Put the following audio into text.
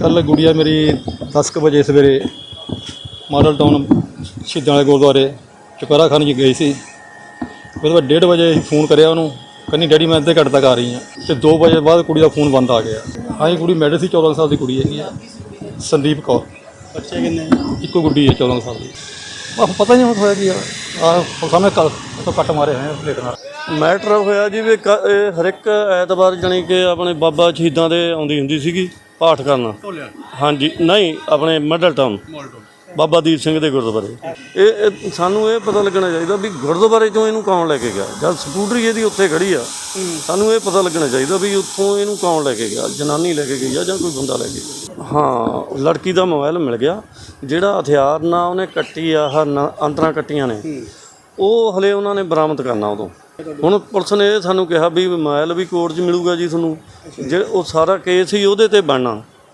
ਕੱਲ ਗੁੜੀਆ ਮੇਰੀ 10 ਕੁ ਵਜੇ ਸਵੇਰੇ ਮਾਡਲ ਟਾਊਨ ਸ਼ਹੀਦਾਂ ਵਾਲੇ ਗੁਰਦੁਆਰੇ ਚੁਪਹਿਰਾ ਖਾਨ ਜੀ ਗਈ ਸੀ। ਉਹਦੇ ਬਾਅਦ 1:30 ਵਜੇ ਫੋਨ ਕਰਿਆ ਉਹਨੂੰ ਕਹਿੰਦੀ ਡੈਡੀ ਮੈਂ ਅੱਧੇ ਘੰਟੇ ਤੱਕ ਆ ਰਹੀ ਹਾਂ। ਤੇ 2 ਵਜੇ ਬਾਅਦ ਕੁੜੀ ਦਾ ਫੋਨ ਬੰਦ ਆ ਗਿਆ। ਇਹ ਕੁੜੀ ਮੈਡਲ ਸੀ 14 ਸਾਲ ਦੀ ਕੁੜੀ ਹੈਗੀ ਆ ਸੰਦੀਪ ਕੌਰ। ਬੱਚੇ ਕਿੰਨੇ? ਇੱਕੋ ਗੁੱਡੀ ਹੈ 14 ਸਾਲ ਦੀ। ਆਹ ਪਤਾ ਨਹੀਂ ਹੋਇਆ ਕੀ ਆ। ਆਹ ਸਾਹਮਣੇ ਕੱਲ ਤੋਂ ਕੱਟ ਮਾਰੇ ਹੋਏ ਆ ਨਾਲ। ਮੈਟਰ ਹੋਇਆ ਜੀ ਵੀ ਹਰ ਇੱਕ ਐਤਵਾਰ ਜਾਣੀ ਕਿ ਆਪਣੇ ਬਾਬਾ ਸ਼ਹੀਦਾਂ ਦੇ ਆਉਂਦੀ ਹੁੰਦੀ ਸੀਗੀ। ਪਾਠ ਕਰਨ। ਹਾਂਜੀ ਨਹੀਂ ਆਪਣੇ ਮਿਡਲ ਟਾਊਨ ਬਾਬਾ ਦੀਪ ਸਿੰਘ ਦੇ ਗੁਰਦੁਆਰੇ। ਇਹ ਇਹ ਸਾਨੂੰ ਇਹ ਪਤਾ ਲੱਗਣਾ ਚਾਹੀਦਾ ਵੀ ਗੁਰਦੁਆਰੇ ਚੋਂ ਇਹਨੂੰ ਕੌਣ ਲੈ ਕੇ ਗਿਆ? ਜਦ ਸਕੂਟਰੀ ਇਹਦੀ ਉੱਥੇ ਖੜੀ ਆ ਸਾਨੂੰ ਇਹ ਪਤਾ ਲੱਗਣਾ ਚਾਹੀਦਾ ਵੀ ਉੱਥੋਂ ਇਹਨੂੰ ਕੌਣ ਲੈ ਕੇ ਗਿਆ? ਜਨਾਨੀ ਲੈ ਕੇ ਗਈ ਆ ਜਾਂ ਕੋਈ ਬੰਦਾ ਲੈ ਕੇ ਗਿਆ? ਹਾਂ ਲੜਕੀ ਦਾ ਮੋਬਾਈਲ ਮਿਲ ਗਿਆ ਜਿਹੜਾ ਹਥਿਆਰ ਨਾਲ ਉਹਨੇ ਕੱਟੀ ਆ ਆਹ ਨ- ਅੰਤਰਾਂ ਕੱਟੀਆਂ ਨੇ। ਉਹ ਹਲੇ ਉਹਨਾਂ ਨੇ ਬਰਾਮਦ ਕਰਨਾ ਉਦੋਂ। ਹੁਣ ਪੁਲਿਸ ਨੇ ਇਹ ਸਾਨੂੰ ਕਿਹਾ ਵੀ ਮੋਬਾਈਲ ਵੀ ਕੋਰਟ 'ਚ ਮਿਲੂਗਾ ਜੀ ਤੁਹਾਨੂੰ। ਜੇ ਉਹ ਸਾਰਾ ਕੇਸ ਹੀ ਉਹਦੇ ਤੇ ਬਣਨਾ।